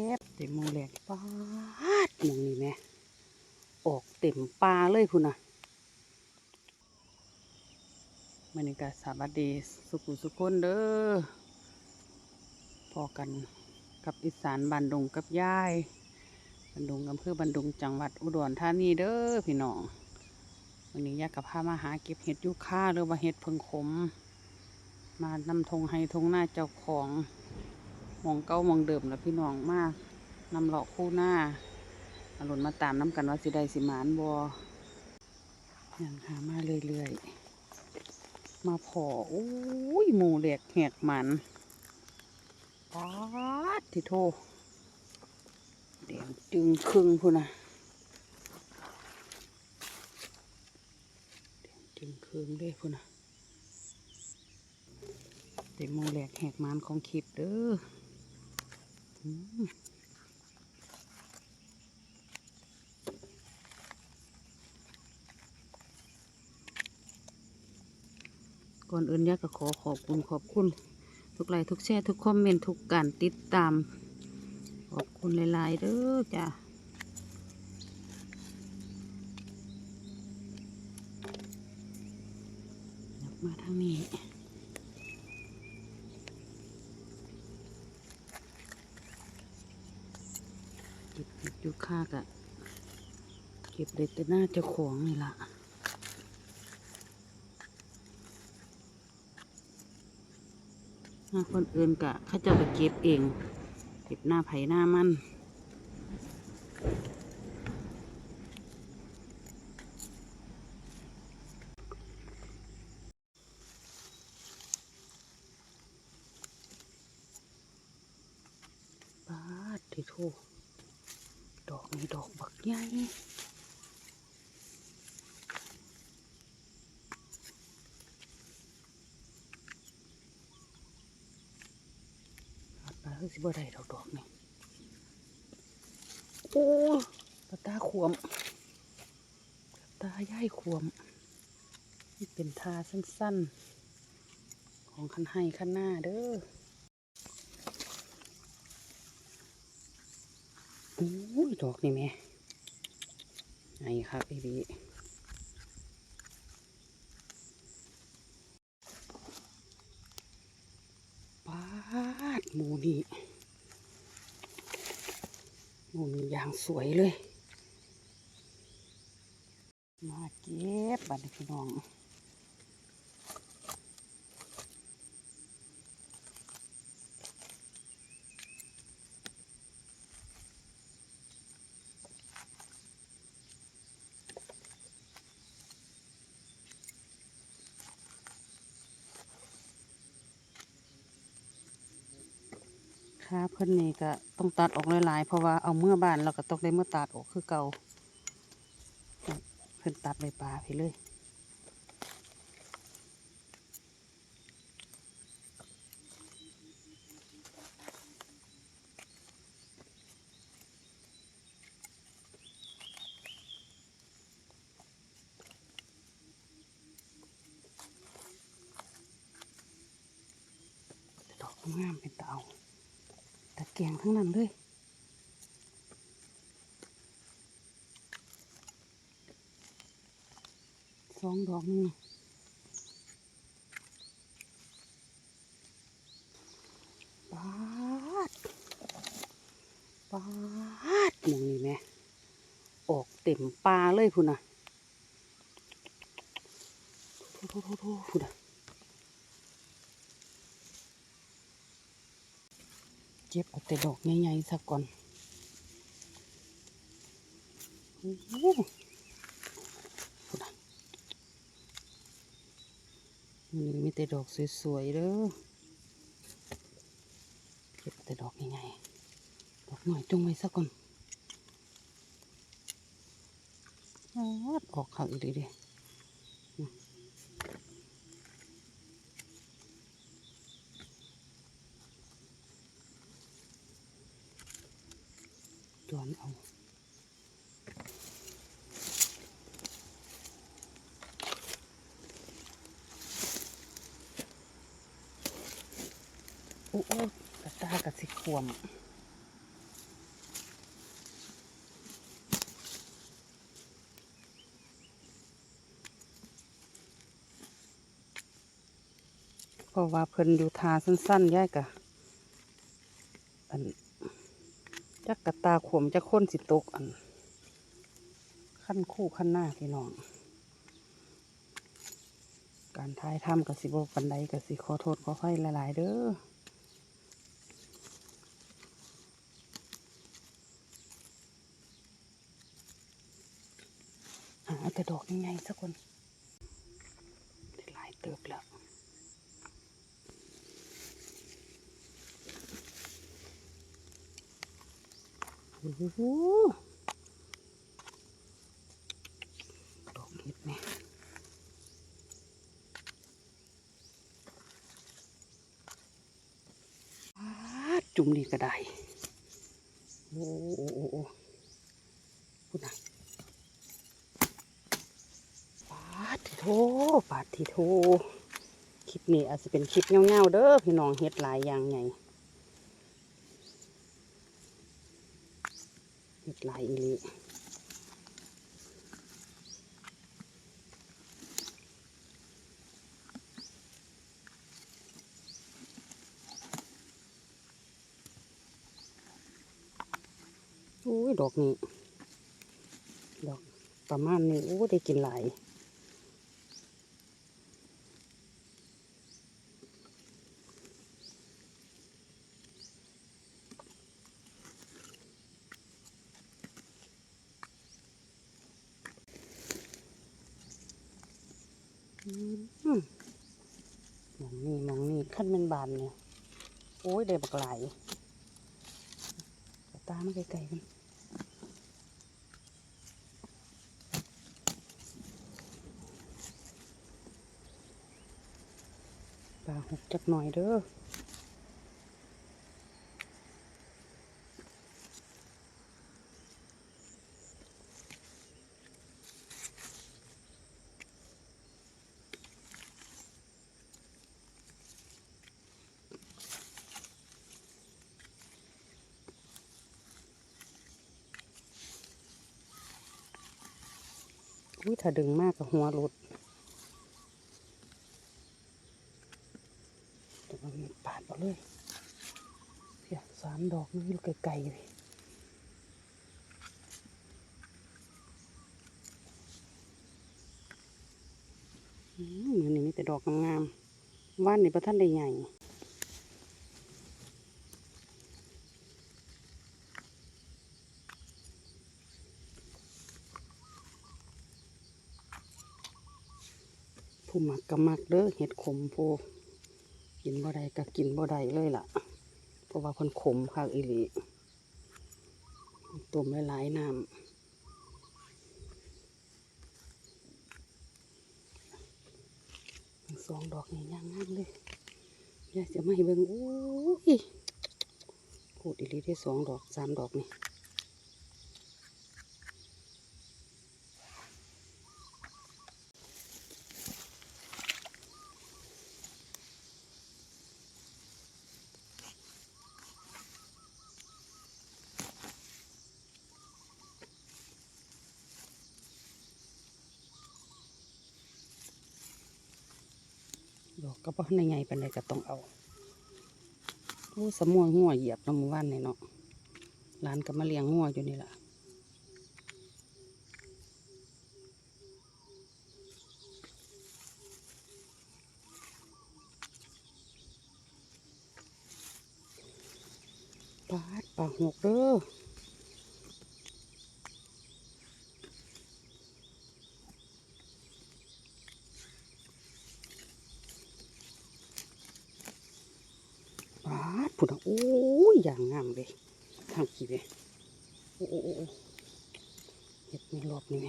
็บเต็มหมองแหลกปาดมองนี่แม่ออกเต็มปลาเลยพุ่นน่ะบรรยากาศสวัสดีสุขุสุขคนเด้อพอกันกับอีสานบันดงกับยายบันดงอำเภอบันดงจังหวัดอุดรธานีเด้อพี่น้องวันนี้ยายกับพามาหาเก็บเห็ดยูคาหรือว่าเห็ดเพิงขม มานำธงให้ธงหน้าเจ้าของ มองเก้ามองเดิมแล้วพี่น้องมากนำเลาะคู่หน้าอารมณ์มาตามน้ำกันว่าสิได้สิหมานบอยังหามาเรื่อยๆ มาพออุ้ยหมูเหลกแหกหมันป๊าดที่โทแดงจึงครึ่งพูนนะแดงจึงครึ่งเลยพูนนะเต็มโมแหลกแหกมานของคลิปเด้อ ก่อนอื่นยากก็ขอขอบคุณขอบคุณ ทุกไลค์ทุกแชร์ทุกคอมเมนต์ทุกการติดตาม ขอบคุณหลายๆเด้อจ้ะอยามาทางนี้ เก็บเห็ดยูคากะเก็บได้แต่หน้าเจ้าของนี่ล่ะหน้าคนอื่นกะเข้าเจ้าก็เก็บเอง เก็บหน้าไผ่หน้ามันปาดที่โท ดอกนี้ดอกบักใหญ่ปาดไปเฮ้ยสิบ่ได้ดอกดอกนี่โอ้ปลาตาขวมปลาตาย่ายขวมนี่เป็นทาสั้นๆ ของคันให้คันหน้าเด้อ โอ้ย ดอกนี่แม่ไอ้ครับไอ้บีปาดหมูนี่หมูนี่อย่างสวยเลย มาเก็บบัดนี้พี่น้อง ค่ะเพิ่นนี่ก็ต้องตัดออกหลายๆ เพราะว่าเอาเมื่อบ้านเราก็ต้องได้เมื่อตัดออกคือเก่าเพิ่นตัดใบปลาไปเลย ดอกงามเป็นเตาตะแกรง ทั้งนั้นเลยสองดอกนี่ปาดปาดมองนี่แม่ออกเต็มปลาเลยพุ่นน่ะพุ่นน่ะ เก็บเอาแต่ดอกใหญ่ๆสักก่อนโอ้โหพูดนะมันนี้มีแต่ดอกสวยๆเด้อเก็บแต่ดอกใหญ่ๆดอกหน่อยจงไว้สักก่อนอออกเขาอีกเลยดิ ตอนเอาโอ้กระตากระสิขวมก็ว่าเพิ่นอยู่ทาสั้นๆย่ายกะ กกะตาขวมจะค้นสิตกอัน ขั้นคู่ขั้นหน้าพี่น้อง การทายทำกับสิบปันไดกับสิขอโทษขอไฟหลาย ๆ เด้อหาแต่ดอกยังไงสักคนได้หลายเติบแล้ว โอ้โหดอกเห็ดแม่จุ่มนี่ก็ได้โอ้โอ้โอ้โอ้พูดนะปาดทีโทปาดทีโทคลิปนี้อาจจะเป็นคลิปเงาๆเด้อพี่น้องเฮ็ดหลายอย่างไง หลายอีลีอุ้ยดอกนี้ ดอกประมาณนี้โอ้ได้กินหลาย มองนี่มองนี่ขั้นเป็นบานเนี่ยโอ้ยได้บักหลายตามไกลๆกันปลาหกจักหน่อยเด้อ อุ้ยถ้าดึงมากกับหัวหลุดแต่มันปาดเอาเลยเพียสามดอกนี่อยู่ไกลๆเลยอืมอันนี้มีแต่ดอกงามๆว่านนี่ประท่านได้ใหญ่ ผู้มักก็มักเด้อเห็ดขมผู้กินบ่ได้ก็กินบ่ได้เลยล่ะ เพราะว่าพิ่นขมคักอีหลีต้มหลายๆน้ำสองดอกนี่ย่างงามเลยอยากจะมาให้เบิ่งโอ้ยพูดอีหลีได้สองดอกสามดอกนี่ อกก็บ่ในไงปันใดก็ต้องเอาโอ้สมวงหัวเหยียบน้ำมือว่านนี่เนาะร้านก็มาเลี้ยงหัวอยู่นี่แหละปาดปากหกเด้อปุดอะโอ้ยอย่างงามเลยทางกี่เลยโอ้โอ้โอ้โอ้เห็ดมีรอบนี่ไหม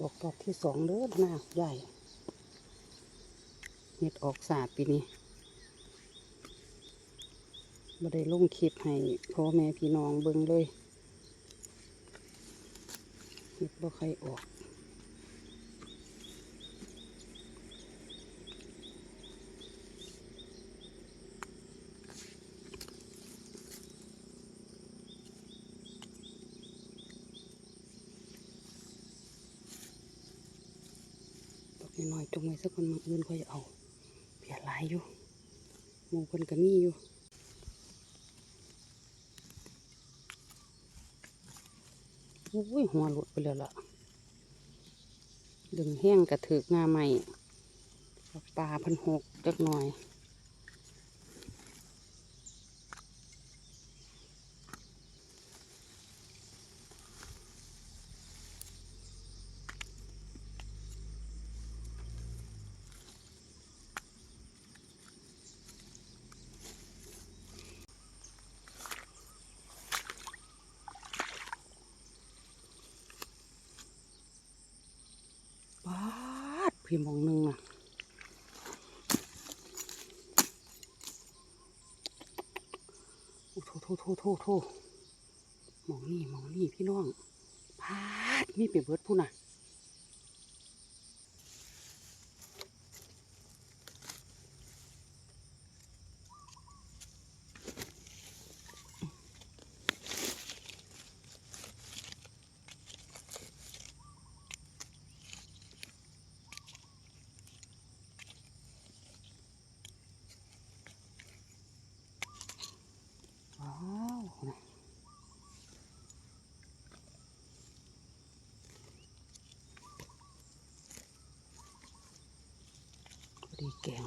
ออกรอบที่สองเด้อหน้าใหญ่เห็ดออกสาดปีนี้บ่ได้ลงคลิปให้พ่อแม่พี่น้องเบิ่งเลยเห็ดบ่ใครออก ดอกน้อยๆจงไว้สักคนมาอื่นค่อยเอาเปียหลายอยู่มูคนก็มีอยู่อุ้ยหัวหลุดไปแล้วล่ะดึงแห้งกระถือกงาใหม่ปลาพันหกจักหน่อย บาด พี่มองหนึงนะโอ้โถโถโถโถโถมองนี่มองนี่พี่น้องพาดมีไปเบิดผู้น่ะ ว้าวนะ ตีแกง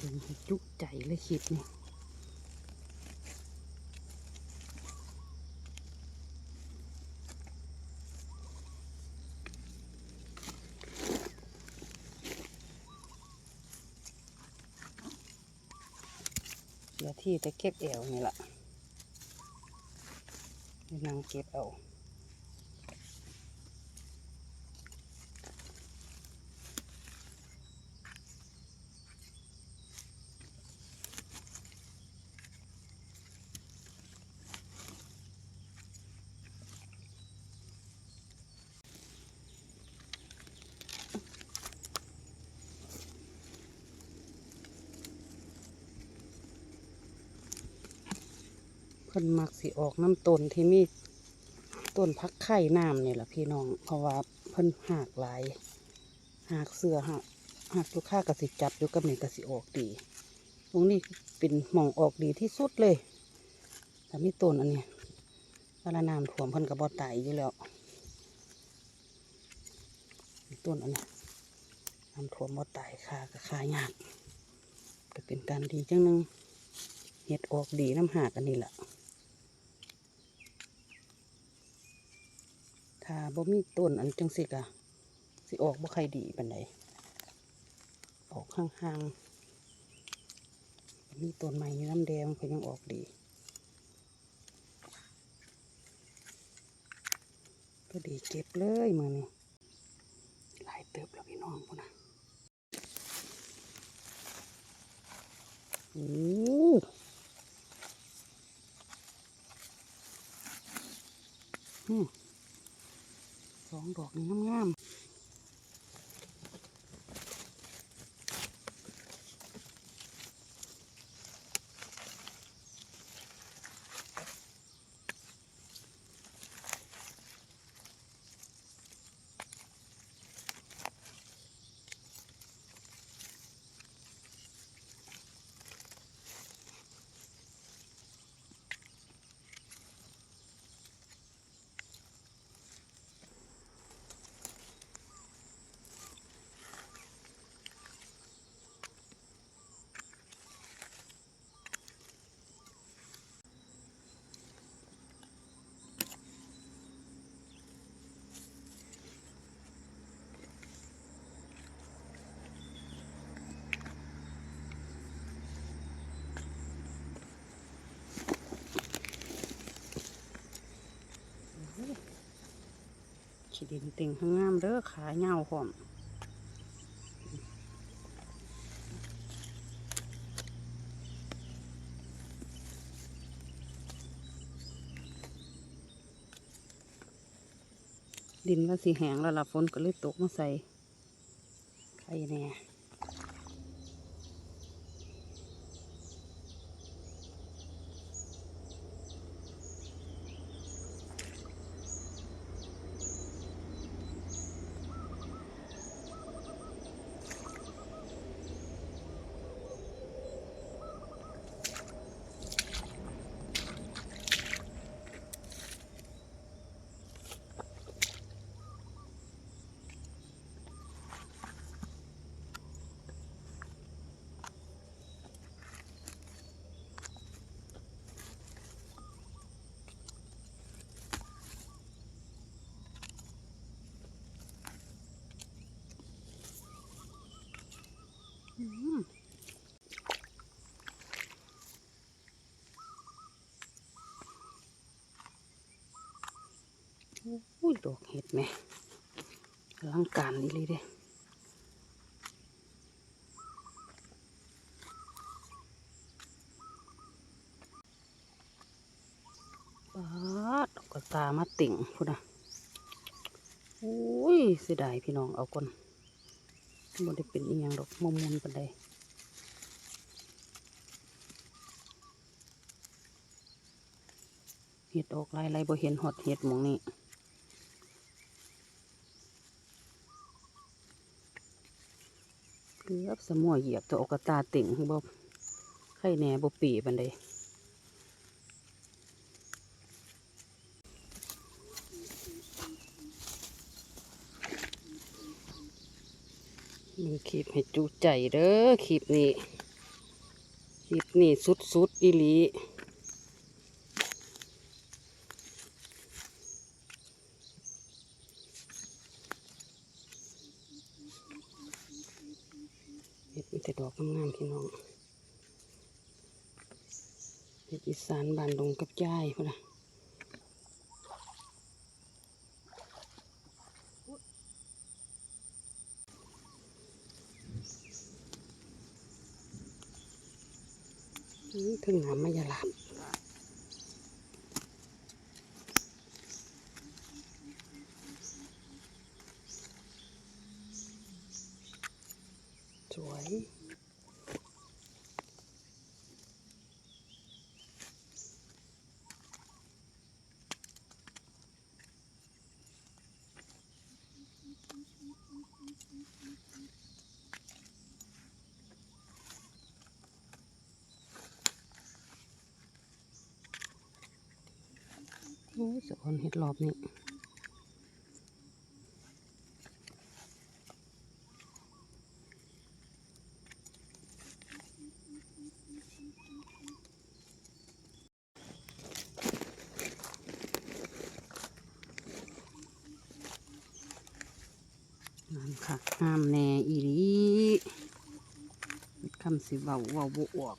ดึงให้จุใจเลยคลิปนี่เดี๋ยวที่จะเก็บเอวนี่แหละนั่งเก็บเอา พิ่นมักสิออกน้ำต้นที่มีต้นพักไข่น้ำนี่แหละพี่น้อง เพราะว่าเพิ่นหากหลายหากเสือหักหักลูกค้ากระสิจับอยู่กับนี่กสิออกดี ตรงนี้เป็นหม่องออกดีที่สุดเลย แต่มีต้นอันนี้เวลาน้ำท่วมเพิ่นก็บ่ตายอยู่แล้วต้นอันนี้น้ำท่วมบ่ตายค่าก็ค่ายากก็เป็นการดีจังหนึงเห็ดออกดีน้ำหากอันนี้แหละ ถ้าบ่มีต้นอันจังสิกะสิออกบ่ใครดีปานใดออกห่างๆมีต้นใหม่อยู่น้ำแดงมันก็ยังออกดีก็ดีเก็บเลยมือนี่หลายเติบแล้วพี่น้องพุ่นนะโอ้อืม สองดอกนี่งาม ขีดินเต็งข้างงามเด้อขาเงาหอมดินว่าสีแหงแล้วล่ะฝนก็เลยตกมาใส่ใครเนี่ย อุ้ยดอกเห็ดแม่อลังการดีเลยเด้ปาดดอกกระตามาติ่งพุ่นนะอุ้ยเสียดายพี่น้องเอาก่อน มันได้เป็นอีหยังดอกมมุนปันใดเห็ดออกลายลายบ่เห็นหอดเห็ดหมองนี้เกือบสมอเหยียบตัวอกตาติ่งบ่ไข่แหน่บ่ปีปันใด มันคลิปให้จูใจเด้อคลิปนี้คลิปนี้สุดๆอีหลีเห็ดมีแต่ดอกงามๆพี่น้องเห็ดอีสานบานดงกับย่ายพุ่นนะ ถึงน้ำมายาลาบสวยโอ้ยสะออนเห็ด รอบนี้งามค่ะงามแน่อีหลีคำสิเบาเบาบออก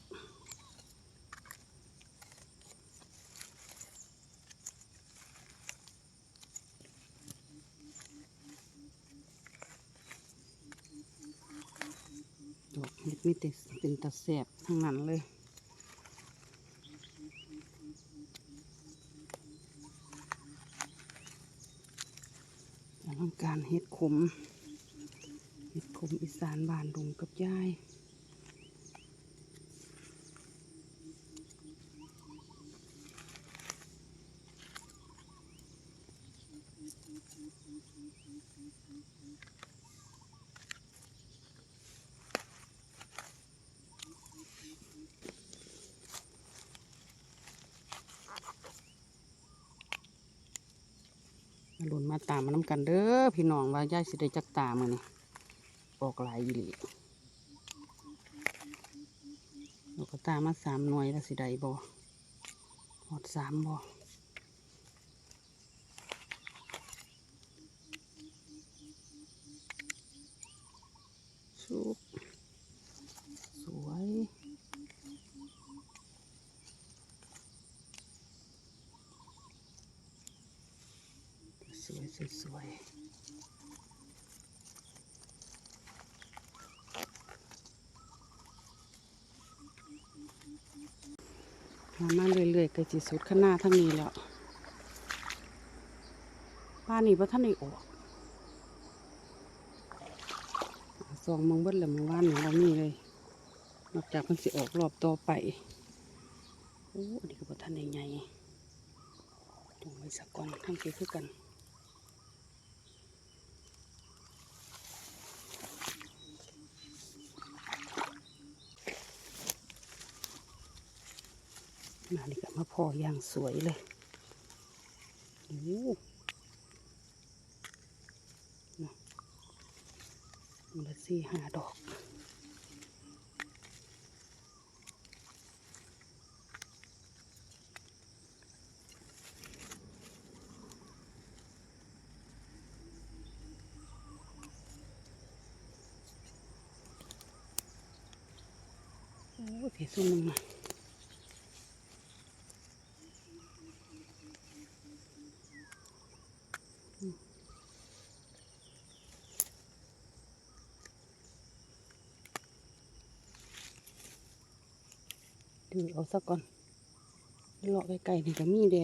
ดอกเห็ดมีแต่ เป็นตะแสบทั้งนั้นเลยอลังการเห็ดขม เห็ดขมอีสานบานดุงกับยาย ตามมาน้ำกันเด้อพี่น้องว่ายายสิได้จักตามือนี่ออกหลายอีหลีเราก็ตามมาสามหน่วยแล้วสิได้บ่หอดสามบ่สุกสวย สวยสวยสวยหา กี่จิสุดข้างหน้าทั้งนี้แล้วป้านนี้พระท่านได้ออกสองมองเบิ้ล้วเมื่อวานนี้เรามีเลย นอกจากมันสิออกรอบต่อไปโอ้อันนี้ก็พระท่านใหญ่ตรงไว้สักก่อนทั้งทีคือกัน นาฬิกามาพออย่างสวยเลยโอ้มันละสี่ห้าดอกโอ้ยผีสุ่มมา ถือเอาสักก่อนเลาะไกลๆนี่ก็มีแด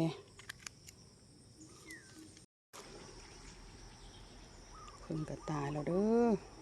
เพิ่งกระตายแล้วเด้อ